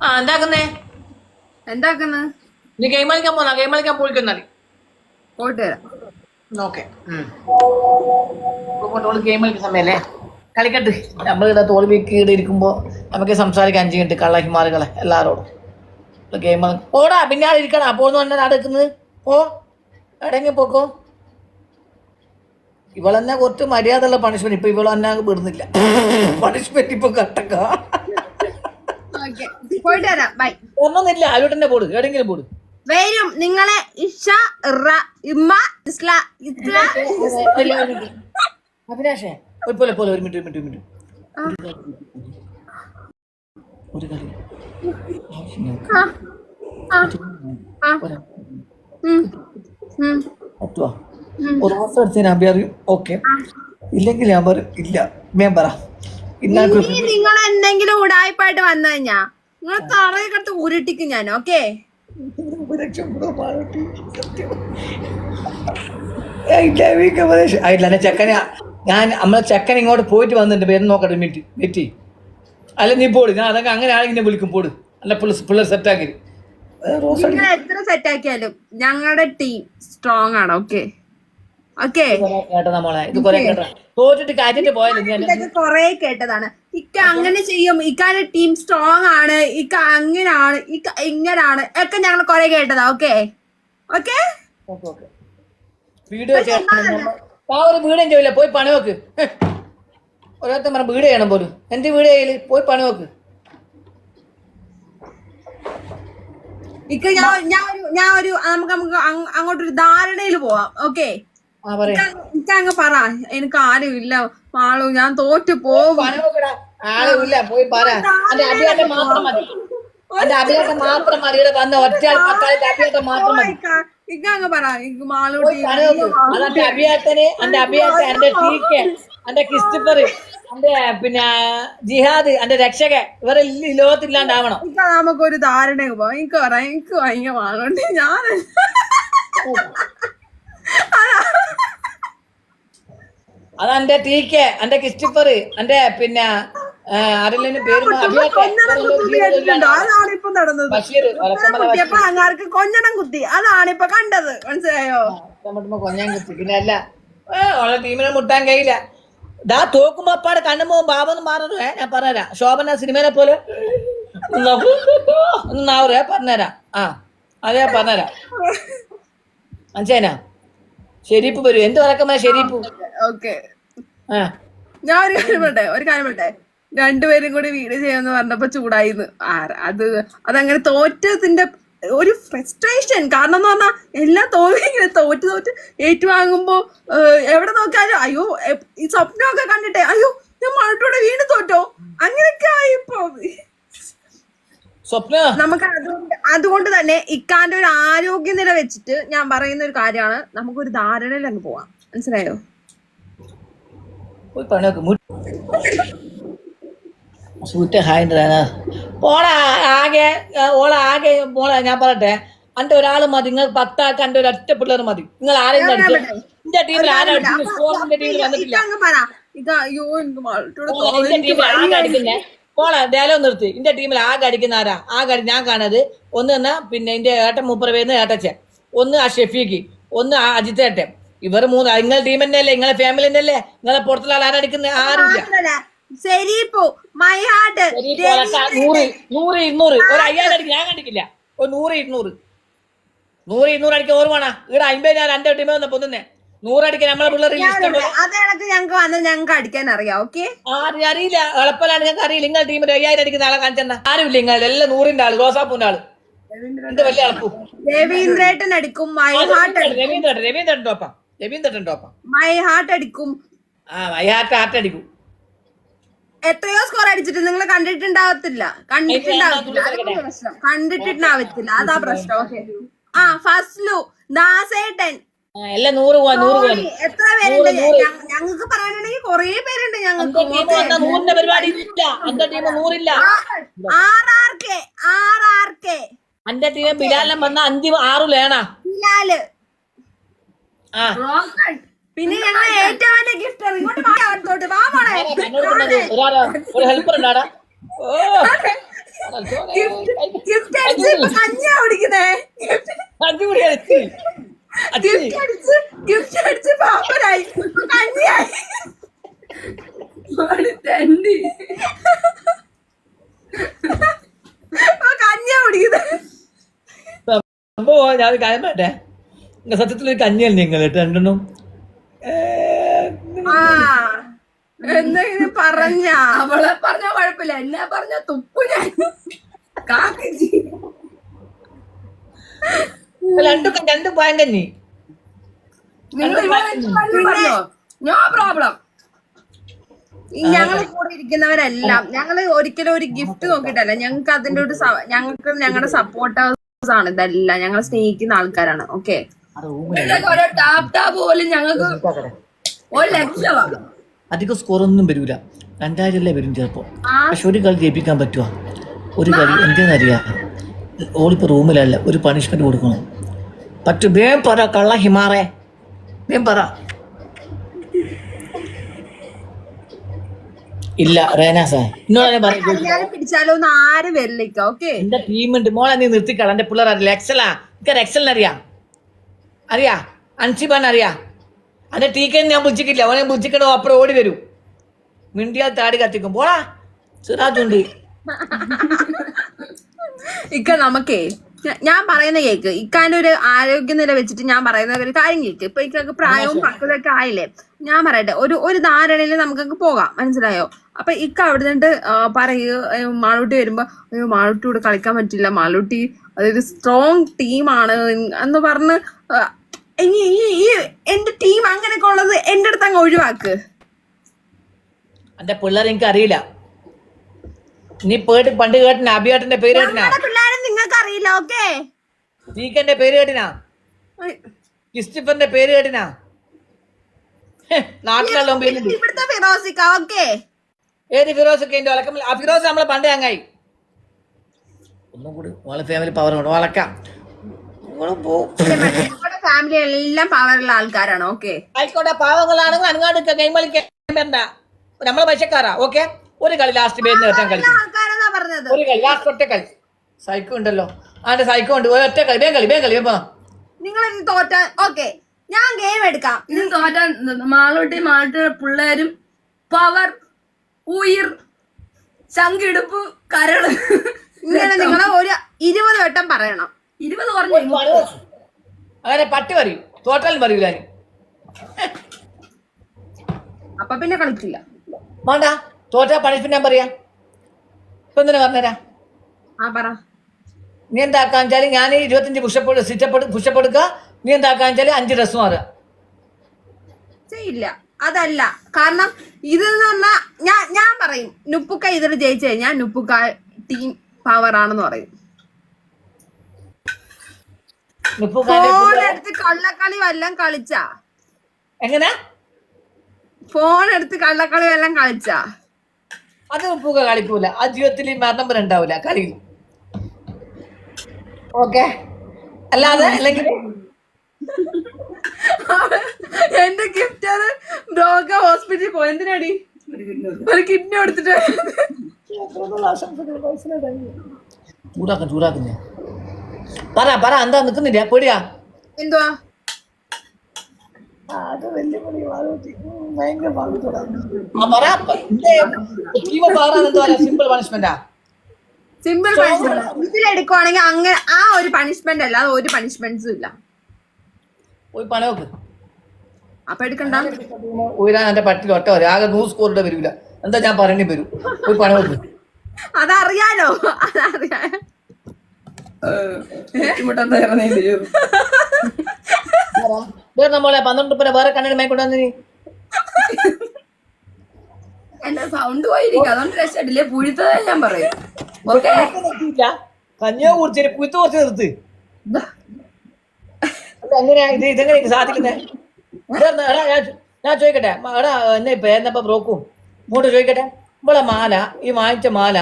ആ എന്താക്കുന്നേ? എന്താക്കുന്നു? നീ ഗെയിം കളിക്കാൻ പോന്നാ? ഗെയിം കളിക്കാൻ പോയിക്കൊന്നാൽ പോയിട്ട് വരാം. ഓക്കെ. ഗെയിം കളിക്കുന്ന സമയല്ലേ? കളിക്കട്ടെ. നമ്മളിവിടെ തോൽവിക്ക് ഇവിടെ ഇരിക്കുമ്പോൾ നമുക്ക് സംസാരിക്കാൻ ചെയ്യണ്ട് കള്ളഹിമാറുകളെ എല്ലാവരോടും ഗെയിം ഓടാ പിന്നെ ആൾ ഇരിക്കണം അപ്പോൾ ഒന്ന് തന്നെ നടക്കുന്നത് ഓ എടങ്ങി പോക്കോ. ഇവളെന്നെ കുറച്ച് മര്യാദയുള്ള പണിഷ്മെന്റ് ഇപ്പൊ ഇവളെന്നെ വിടുന്നില്ല. പണിഷ്മെന്റ് ഇപ്പൊ കട്ടക്ക. പോയിട്ട് വരാം ബൈ ഒന്നൊന്നില്ല അലൂട്ടന്റെ പോട് എവിടെങ്കിലും പോട്. വരും. നിങ്ങളെ ഇഷ റ ഇമ്മ ഇസ്ല ഇത്ര അഭിലാഷേ ഒരു പോലെ പോലെ ഒരു മിനിറ്റ് ഒരു മിനിറ്റ് ഒരു കളി ഒരു മാസം എടുത്ത് ഞാൻ അറിയും. ഓക്കെ. ഇല്ലെങ്കിൽ ഞാൻ പറയും ഇല്ല. ഞാൻ പറ. നിങ്ങൾ എന്തെങ്കിലും ഉടായ്പായിട്ട് വന്നു കഴിഞ്ഞാ? നിങ്ങൾ തറയെ കടുത്ത് ഉരുട്ടിക്കും ഞാൻ ഓക്കെ ചെക്കനെ ഞാൻ നമ്മളെ ചെക്കൻ ഇങ്ങോട്ട് പോയിട്ട് വന്നിട്ടുണ്ട് പേര് നോക്കട്ടെ മിറ്റി മിറ്റി അല്ല നീ പോട് ഞാൻ അതൊക്കെ അങ്ങനെ ആണെങ്കിൽ വിളിക്കും പോട്. അല്ല പിള്ളേർ പിള്ളേർ സെറ്റാക്കി എത്ര സെറ്റ് ആക്കിയാലും ഞങ്ങളുടെ ടീം സ്ട്രോങ് ആണ് ഓക്കെ ഓക്കെ കേട്ടതാ മോളെ ഇത് കൊറേ കേട്ടതാണ്. ഇക്ക അങ്ങനെ ചെയ്യും. ഇക്കാന്റെ ടീം സ്ട്രോങ് ആണ്. ഇക്ക അങ്ങനാണ്. ഇക്ക ഇങ്ങനാണ്. ഒക്കെ ഞങ്ങൾ കൊറേ കേട്ടതാ. ഓക്കെ. ഓക്കെ? വീഡിയോ ഒരു വീഡിയോ ചെയ്യില്ല പോയി പണി വെക്ക് ഓരോരുത്തർ പറഞ്ഞ വീട് ചെയ്യണം പോലും. എന്റെ വീട് ചെയ്യൽ? പോയി പണി വെക്ക് ഇക്ക ഞാൻ ഞാൻ ഒരു ഞാൻ ഒരു നമുക്ക് നമുക്ക് അങ്- അങ്ങോട്ടൊരു ധാരണയിൽ പോവാം. ഓക്കെ? ആ പറയാ. ഇക്ക അങ്ങ് പറ. എനിക്ക് ആരും ഇല്ല. മാളു ഞാൻ തോറ്റു പോകും. ഇല്ല. പോയി പറ. അഭിയാട്ടം മാത്രം മതി. അഭിയാട്ടം മാത്രം മതി. ഇവിടെ വന്ന ഒറ്റയാൾ പത്താളത്തെ അഭിയാട്ടം മാത്രം മതി. ഇക്ക പറ. ഇക്ക് മാളു പോയി പണി വെക്ക് അതെന്റെ അഭിയാട്ടന് എന്റെ അഭിയാട്ടൻ എന്റെ ടീക്ക് എന്റെ ക്രിസ്റ്റഫർ എന്റെ പിന്നെ ജിഹാദ് എന്റെ രക്ഷക ഇവരെ ലോകത്തില്ലാണ്ടാവണം. നമുക്കൊരു ധാരണ പോവാം. എനിക്ക് പറയാം എനിക്ക് ഭയങ്കര മാളുണ്ട് ഞാൻ അതെന്റെ കെ എന്റെ ക്രിസ്റ്റിഫർ എന്റെ പിന്നെ ആരെങ്കിലും പേര് അതാണ് ഇപ്പൊ നടന്നത്. ബഷീർ ഒലക്കമ്മല അങ്ങാർക്ക് കൊഞ്ഞണം കുത്തി. അതാണ് ഇപ്പൊ കണ്ടത്. മനസ്സിലായോ? കൊഞ്ഞാൻ കുത്തി. പിന്നെ അല്ല ഓളെ ടീമിനെ മുട്ടാൻ കഴിയില്ല. ദാ തോക്കുമ്പോ അപ്പാടെ കണ്ണുമ്പോ ബാബെന്ന് മാറുന്നു ഏ ഞാൻ പറഞ്ഞുതരാം. ശോഭന സിനിമേനെ പോലെ ഒന്നാവൂരേ പറഞ്ഞുതരാം. ആ അതെ പറഞ്ഞുതരാം. മനസ്സിലാ ശരിപ്പ് വരും. എന്ത് നടക്കുന്ന ശരിപ്പ്? ഓക്കെ. ഞാൻ ഒരു കാര്യം പറട്ടെ ഒരു കാര്യം പറട്ടെ രണ്ടുപേരും കൂടി വീട് ചെയ്യാന്ന് പറഞ്ഞപ്പോ ചൂടായിന്ന്. അത് അതങ്ങനെ തോറ്റതിന്റെ ഒരു ഫ്രസ്ട്രേഷൻ കാരണം എന്ന് പറഞ്ഞാൽ എല്ലാം തോൽവി ഇങ്ങനെ തോറ്റ് തോറ്റ് ഏറ്റുവാങ്ങുമ്പോ എവിടെ നോക്കിയാലും അയ്യോ ഈ സ്വപ്നമൊക്കെ കണ്ടിട്ടെ അയ്യോ ഞാൻ മഴട്ടോടെ വീണ്ടും തോറ്റോ? അങ്ങനെയൊക്കെ ആയിപ്പോ സ്വപ്ന. നമുക്ക് അതുകൊണ്ട് അതുകൊണ്ട് തന്നെ ഇക്കാന്റെ ഒരു ആരോഗ്യനില വെച്ചിട്ട് ഞാൻ പറയുന്ന ഒരു കാര്യമാണ്. നമുക്ക് ഒരു ധാരണയിൽ അങ്ങ് പോവാം. മനസ്സിലായോ? പോയി പണി വെക്ക് സൂറ്റ് ഹായ് പോളാ ആകെ ഓള ആകെ മോളെ ഞാൻ പറട്ടെ അന്റെ ഒരാൾ മതി. നിങ്ങൾ പത്താൾക്ക് അന്റെ ഒരു ഒറ്റ പിള്ളേർ മതി. നിങ്ങൾ ആരെയും എന്റെ ടീമിൽ ആരും അടിച്ചു സ്കോറിന്റെ ടീമിൽ വന്നിട്ടില്ല. പോളെ ഡയലോഗ് നിർത്തി. ഇന്റെ ടീമിൽ ആകെ അടിക്കുന്ന ആരാ? ആകെ കടി ഞാൻ കാണത് ഒന്ന് എന്നാ പിന്നെ എന്റെ ഏട്ടൻ മൂപ്പറ പേരുന്ന ഏട്ടച്ചൻ. ഒന്ന് ആ ഷെഫീക്ക് ഒന്ന് ആ അജിത്തേട്ടൻ ഇവർ മൂന്ന് നിങ്ങളെ ടീം തന്നെ അല്ലേ നിങ്ങളെ ഫാമിലി തന്നെ അല്ലേ നിങ്ങളെ പുറത്തുള്ള ആരടിക്കുന്നത് ആരുമില്ല. നൂറ് നൂറ് ഇരുന്നൂറ്. ഒരു അയ്യായിരം അടിക്കും ഞാൻ കണ്ടിട്ടില്ല. ഒരു നൂറ് ഇരുന്നൂറ്. നൂറ് ഇരുന്നൂറ് അടിക്കാൻ ഓർമ്മ ഇവിടെ അമ്പത് ഞാൻ എന്റെ ടീമേ വന്ന പൊന്നുന്നെ നൂറടിക്കാൻ നമ്മളെ പിള്ളേർ ഇഷ്ടം പോലെ. അത് ഞങ്ങക്ക് വന്ന് ഞങ്ങക്ക് അടിക്കാൻ അറിയാം ഓക്കെ ആരും അറിയില്ല. എളുപ്പമാണ് ഞങ്ങൾക്ക് അറിയില്ല. നിങ്ങൾ ടീമിൽ അയ്യായിരം അടിക്കുന്ന ആളെ കാണിച്ചെന്ന. ആരുമില്ല നിങ്ങൾ എല്ലാം നൂറിന്റെ ആൾ റോസാപ്പൂന്റെ ആൾ. എന്ത് വലിയ രവീന്ദ്രേട്ടൻ അടിക്കും മൈ ഹാർട്ട് രവീന്ദ്രേട്ടൻ രവീന്ദ്രൻ ടോപ്പാ. രവീന്ദ്രേട്ടൻ ടോപ്പാ. മൈ ഹാർട്ട് അടിക്കും. ആ മൈ ഹാർട്ട് അടിക്കും. എത്രയോ സ്കോർ അടിച്ചിട്ട് നിങ്ങൾ കണ്ടിട്ടുണ്ടാവത്തില്ല. കണ്ടിട്ടുണ്ടാവത്തില്ല. അതാണ് പ്രശ്നം. കണ്ടിട്ടുണ്ടാവത്തില്ല. അതാ പ്രശ്നം. ഓക്കെ ആ ഫസ്റ്റ് ലു ദാസേട്ടൻ. എല്ലാം നൂറ് പോവാ നൂറ് പോവാ. എത്ര പേരുണ്ട്? ഞങ്ങൾക്ക് പറയാനുണ്ടെങ്കിൽ കൊറേ പേരുണ്ട് ഞങ്ങൾക്ക് നൂറിന്റെ പരിപാടി ഇല്ല. എന്റെ team നൂറില്ല. R R K R R K എന്റെ ടീം ബിലാലിനെ വന്ന അഞ്ച് ആറു ലേണാ ബിലാൽ. ആ. പിന്നെ ഞങ്ങൾ ഏറ്റവും വലിയ ഗിഫ്റ്റ് ഇങ്ങോട്ട് വാ, അടുത്തോട്ട് വാ മോളെ. ഒരു ഹെൽപ്പർ ഉണ്ടാടാ. ഓ. ഗിഫ്റ്റ് അടിച്ച് കഞ്ഞിയാ കുടിക്കുന്നേ. അടിപൊളി അടിച്ച്. കഞ്ഞിയായി തെണ്ടി. സംഭവം ഞാൻ കാര്യം പറയട്ടെ? സത്യത്തിൽ ഒരു കഞ്ഞിയല്ല നിങ്ങൾ രണ്ടെണ്ണം. എന്തെങ്കിലും പറഞ്ഞ. അവളെ പറഞ്ഞ കുഴപ്പമില്ല. എന്നെ പറഞ്ഞ തുപ്പു ഞാൻ. കാക്കി രണ്ടും രണ്ടും പോയാൻ കഞ്ഞി. നിങ്ങൾ നോ പ്രോബ്ലം ഞങ്ങൾ കൂടെ ഇരിക്കുന്നവരെല്ലാം ഞങ്ങൾ ഒരിക്കലും ഒരു ഗിഫ്റ്റ് നോക്കിയിട്ടല്ല. ഞങ്ങൾക്ക് അതിന്റെ ഒരു ഞങ്ങൾക്ക് ഞങ്ങളുടെ സപ്പോർട്ടേഴ്സ് ആണ് ഇതെല്ലാം. ഞങ്ങൾ സ്നേഹിക്കുന്ന ആൾക്കാരാണ്. ഓക്കെ ഇതൊക്കെ ഓരോ ടാപ് ടാപ്പ് പോലും ഞങ്ങൾക്ക് ഒരു ലക്ഷമാണ് അധികം സ്കോറൊന്നും വരൂല. രണ്ടായിരം അല്ലേ വരും ചിലപ്പോ. പക്ഷെ ഒരു കളി ജയിപ്പിക്കാൻ പറ്റുമോ ഒരു കളി എന്തെന്നറിയാം ഓളിപ്പോ റൂമിലല്ല ഒരു പണിഷ്മെന്റ് കൊടുക്കണം. പറ്റും. വേം പറ കള്ള ഹിമാറേ. വേം പറ. ഇല്ല റേന സാർ ഇന്നോട് കല്യാണം പിടിച്ചാലോ ആരും ഓക്കെ? എന്റെ ടീമുണ്ട് മോളെ നീ നിർത്തിക്കള. എന്റെ പിള്ളേർ അറിയില്ല. എക്സലാ. എനിക്ക് എക്സലിന് അറിയാം. അറിയാ? അൻസിബാൻ അറിയാ? അന്റെ ടീക്കൻ ഞാൻ ബുദ്ധിക്കില്ല അവനെ ബുദ്ധിക്കണോ അപ്പുറം ഓടി വരും. മിണ്ടിയാൽ താടി കത്തിക്കും. പോടാ. സിറാജുണ്ട്. ഇക്ക നമുക്കേ ഞാൻ പറയുന്ന കേക്ക്. ഇക്കാന്റെ ഒരു ആരോഗ്യനില വെച്ചിട്ട് ഞാൻ പറയുന്ന ഒരു കാര്യം കേക്ക്. ഇപ്പൊ ഇക്കൊക്കെ പ്രായവും പക്വതൊക്കെ ആയില്ലേ? ഞാൻ പറയട്ടെ ഒരു ഒരു ധാരണയിൽ നമുക്കൊക്കെ പോകാം. മനസ്സിലായോ? അപ്പൊ ഇക്ക അവിടെ നിന്നിട്ട് പറയൂ മാളൂട്ടി വരുമ്പോ അയ്യോ മാളൂട്ടി ഇവിടെ കളിക്കാൻ പറ്റില്ല. മാളൂട്ടി അതൊരു സ്ട്രോങ് ടീമാണ് എന്ന് പറഞ്ഞ് ആ, ഈ എന്റെ ടീം അങ്ങനെയൊക്കെ ഉള്ളത് എന്റെ അടുത്ത് അങ്ങ് ഒഴിവാക്ക്. പിള്ളേർ എനിക്ക് അറിയില്ല നീ പേട്ട് പണ്ട് കേട്ടിന? അബിയാട്ടിന്റെ പേര് കേട്ടിനാ? നിങ്ങൾക്ക് അറിയില്ല ഓക്കെ? നീക്കന്റെ പേര് കേട്ടിനാ? ക്രിസ്റ്റിഫറിന്റെ പേര് കേട്ടിനാ? നാട്ടിലല്ലോ ഏത് ഫിറോസൊക്കെ വളക്കം ആ ഫിറോസ് നമ്മളെ പണ്ടേ അങ്ങായി ഒന്നും കൂടി ഫാമിലി പവർ കൊണ്ട് വളക്കാം. ഫാമിലി എല്ലാം പവറുള്ള ആൾക്കാരാണ് ഓക്കെ? ആയിക്കോട്ടെ പാവങ്ങളാണെങ്കിൽ അങ്ങാട് ഗെയിം നമ്മളെ പൈസക്കാരാ ഓക്കെ? ഒരു കളി ലാസ്റ്റ് പേരിന് ഒറ്റ കളി ഒരു കളി ലാസ്റ്റ് ഒറ്റ കളി. സൈക്കോ ഉണ്ടല്ലോ. ആന്റെ സൈക്കോ ഉണ്ട്. ഒറ്റ കളി. വേഗം കളി വേഗം കളി പോ. നിങ്ങൾ തോറ്റാൻ ഓക്കെ ഞാൻ ഗെയിം എടുക്കാം. ഇത് തോറ്റാൻ മാളോട്ടി മാളൂട്ടിയുടെ പിള്ളേരും പവർ ഉയിർ ചങ്കിടുപ്പ് കരൾ ഇങ്ങനെ നിങ്ങൾ ഒരു ഇരുപത് വട്ടം പറയണം. ഇരുപത് പറഞ്ഞു അങ്ങനെ പട്ടി പറയും തോറ്റാലും പറയൂല അപ്പൊ പിന്നെ കളിക്കില്ല. വേണ്ട തോറ്റാ പണിഷ്മെന്റ് ഞാൻ പറയാ ഇപ്പൊ എന്തിനാ പറഞ്ഞുതരാ ആ പറ. നീ എന്താക്കാൻ വെച്ചാൽ ഞാൻ ഇരുപത്തഞ്ച് പുഷപ്പ് സിറ്റപ്പ് പുഷപ്പ് എടുക്കുക നീ എന്താക്കാൻ വെച്ചാൽ അഞ്ച് ഡ്രസ് മാറുക ചെയ്യില്ല. അതല്ല. കാരണം ഇത് ഞാൻ ഞാൻ പറയും. നുപ്പുക്ക ഇതിൽ ജയിച്ചു കഴിഞ്ഞാൽ നുപ്പുക്ക ടീം പവർ ആണെന്ന് പറയും. ഫോൺ എടുത്ത് കള്ളക്കളി വല്ലം കളിച്ചാ? എങ്ങനെ? ഫോൺ എടുത്ത് കള്ളക്കളി വല്ലം കളിച്ചാ? അത് ഉപ്പുക കളിക്കൂല. ആ ജീവിതത്തിൽ മരണം വരെ ഉണ്ടാവില്ല കളിയിൽ ഓക്കെ? അല്ലാതെ അല്ലെങ്കിൽ എന്റെ ഗിഫ്റ്റ് അത് ബ്രോക്ക ഹോസ്പിറ്റലിൽ പോയി. എന്തിനാടി? ഒരു കിഡ്നി ചൂടാക്കും ചൂടാക്കുന്നേ പറ പറ എന്താ നിക്കുന്നില്ല? പേടിയാ. എന്തുവാ? സിമ്പിൾ പണിഷ്മെന്റാ സിമ്പിൾ പണിഷ്മെന്റ് ഇതിലെടുക്കുവാണെങ്കിൽ അങ്ങനെ ആ ഒരു പണിഷ്മെന്റ് അല്ലാതെ ഒരു പണിഷ്മെന്റ്സും ഇല്ല. പോയി അപ്പൊ എടുക്കണ്ട. ഉയരാൻ എന്റെ പട്ടിൽ ഒറ്റ വരും. ആകെ നൂറ് സ്കോറിന്റെ വരില്ല എന്താ ഞാൻ പറയേണ്ടി വരും. പോയി പണ വെക്ക് അതറിയാലോ. അതറിയാ. വേറെ നമ്മളെ പന്ത്രണ്ട് പേരെ വേറെ കണ്ണിന് മേക്കൊണ്ടു നീ. എന്റെ സൗണ്ട് പോയിരിക്കും. അതുകൊണ്ട് രക്ഷപ്പെട്ടില്ലേ? പുഴുത്തതേ ഞാൻ പറയും. ഓക്കെ. കഞ്ഞോ കുറിച്ച് പുഴുത്ത് കുറച്ച് നിർത്ത്. എങ്ങനെയാ ഇത്? ഇതെങ്ങനെ ഞാൻ ചോദിക്കട്ടെ. എടാ എന്നെ ഇപ്പൊ ബ്രോക്കും? ഇങ്ങോട്ട് ചോദിക്കട്ടെ. ഇവിടെ മാല ഈ വാങ്ങിച്ച മാല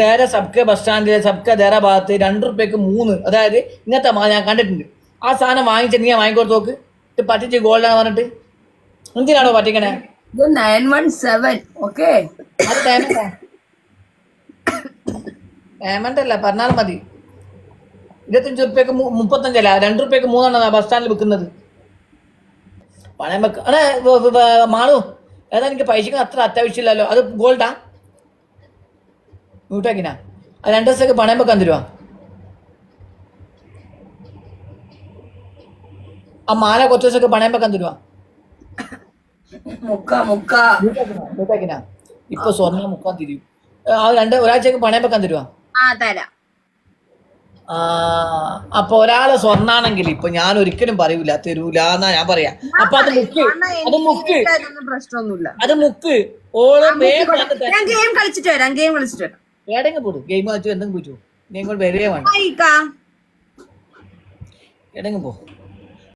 ദേര സബ്ക ബസ് സ്റ്റാൻഡിലെ സബ്ക ദേര ഭാഗത്ത് രണ്ട് റുപ്യക്ക് മൂന്ന്. അതായത് ഇന്നത്തെ മാല ഞാൻ കണ്ടിട്ടുണ്ട്. ആ സാധനം വാങ്ങിച്ച നീ വാങ്ങിക്കൊടുത്ത് നോക്ക്. ഇത് പറ്റിച്ച് ആണ് പറഞ്ഞിട്ട്. എന്തിനാണോ പറ്റിക്കണേ? ഇത് നയൻ വൺ സെവൻ ഓക്കെ അത് ടൈമല്ല പേയ്മെന്റ് അല്ല പറഞ്ഞാൽ മതി. ഇരുപത്തഞ്ച് റുപ്യക്ക് മുപ്പത്തഞ്ചല്ല രണ്ട് റുപ്യക്ക് മൂന്നെണ്ണം ബസ് സ്റ്റാൻഡിൽ വിൽക്കുന്നത്. പണയം വെക്ക വ- മാളു ഏതാ എനിക്ക് പൈസക്ക് അത്ര അത്യാവശ്യമില്ലല്ലോ അത് ഗോൾഡാ വീട്ടാക്കിനാ അത് രണ്ട് ദിവസത്തേക്ക് പണയം വെക്കാൻ തരുവാ? ആ മാല കുറച്ച് ദിവസമൊക്കെ പണയം വെക്കാൻ തരുവാ. മ്യൂട്ടാക്കിനാ ഇപ്പൊ സ്വർണ മുക്കാൻ തിരിയും. ആ രണ്ട് ഒരാഴ്ചക്ക് പണയം വെക്കാൻ തരുവാ? അപ്പൊ ഒരാൾ സ്വർണാണെങ്കിൽ ഇപ്പൊ ഞാൻ ഒരിക്കലും പറയൂല തരൂല എന്നാ ഞാൻ പറയാ. അപ്പൊ അത് മുക്ക് അത് മുക്ക്. പ്രശ്നമൊന്നുമില്ല. അത് മുക്ക്. ഓൾ ഞാൻ ഗെയിം കളിച്ചിട്ട് വരാം ഗെയിം കളിച്ചിട്ട് വരാം. എവിടെയെങ്കിലും പോടും. ഗെയിം കളിച്ചു എന്തെങ്കിലും പോയിട്ടു നീ ഇങ്ങോട്ട് വരികയെ വേണം. ബൈക്കാ പോ.